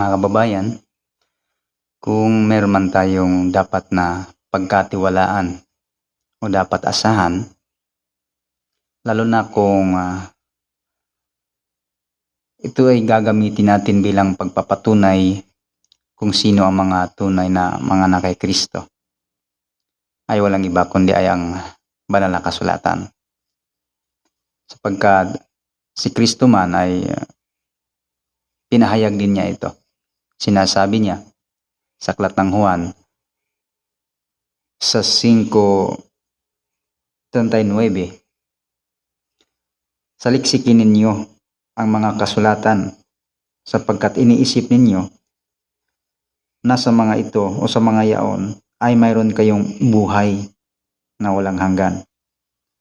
mga kababayan, kung meron man tayong dapat na pagkatiwalaan o dapat asahan, lalo na kung ah, ito ay gagamitin natin bilang pagpapatunay kung sino ang mga tunay na mga anak kay Kristo ay walang iba kundi ay ang banal na kasulatan. Sapagkat si Kristo man ay ah, pinahayag din niya ito. Sinasabi niya sa Aklat ng Juan sa 5.39 Saliksikin ninyo ang mga kasulatan sapagkat iniisip ninyo na sa mga ito o sa mga yaon ay mayroon kayong buhay na walang hanggan.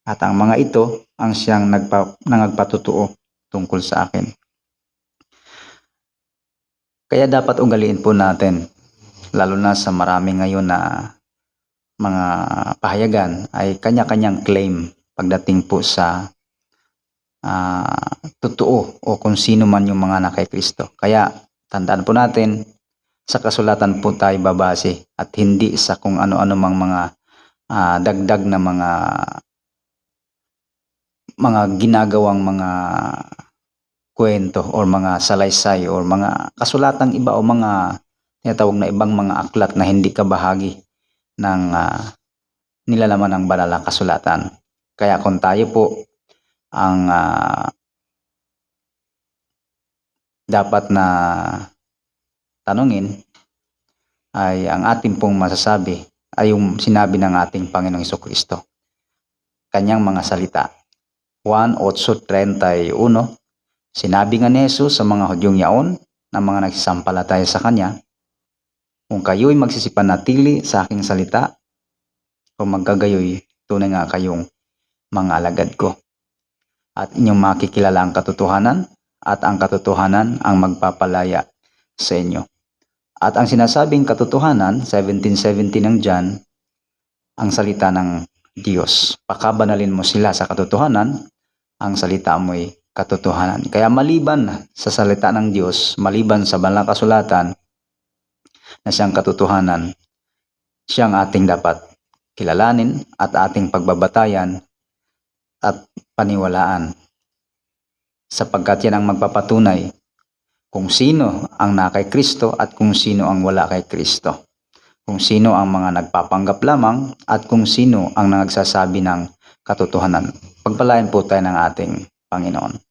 At ang mga ito ang siyang nagpa, nangagpatutuo tungkol sa akin. Kaya dapat ugaliin po natin, lalo na sa marami ngayon na mga pahayagan ay kanya-kanyang claim pagdating po sa ah, totoo o kung sino man yung mga anak kay Kristo. Kaya tandaan po natin, sa kasulatan po tayo babase at hindi sa kung ano-ano mang mga ah, dagdag na mga mga ginagawang mga kwento or mga salaysay or mga kasulatang iba o mga tinatawag na ibang mga aklat na hindi kabahagi ng ah, nilalaman ng banal na kasulatan. Kaya kung tayo po ang ah, dapat na tanungin ay ang ating pong masasabi ay yung sinabi ng ating Panginoong Iso Kristo. Kanyang mga salita. 1.8.31 Sinabi nga ni Jesus sa mga Hudyong yaon na mga nagsisampalataya sa Kanya, kung kayo'y magsisipanatili sa aking salita, kung magkagayoy, tunay nga kayong mga alagad ko. At inyong makikilala ang katotohanan, at ang katotohanan ang magpapalaya sa inyo. At ang sinasabing katotohanan, 1717 ng John, ang salita ng Diyos. Pakabanalin mo sila sa katotohanan, ang salita mo'y katotohanan. Kaya maliban sa salita ng Diyos, maliban sa banal na kasulatan, na siyang katotohanan, siyang ating dapat kilalanin at ating pagbabatayan at paniwalaan. Sapagkat yan ang magpapatunay kung sino ang na kay Kristo at kung sino ang wala kay Kristo. Kung sino ang mga nagpapanggap lamang at kung sino ang nagsasabi ng katotohanan. Pagpalain po tayo ng ating Panginoon.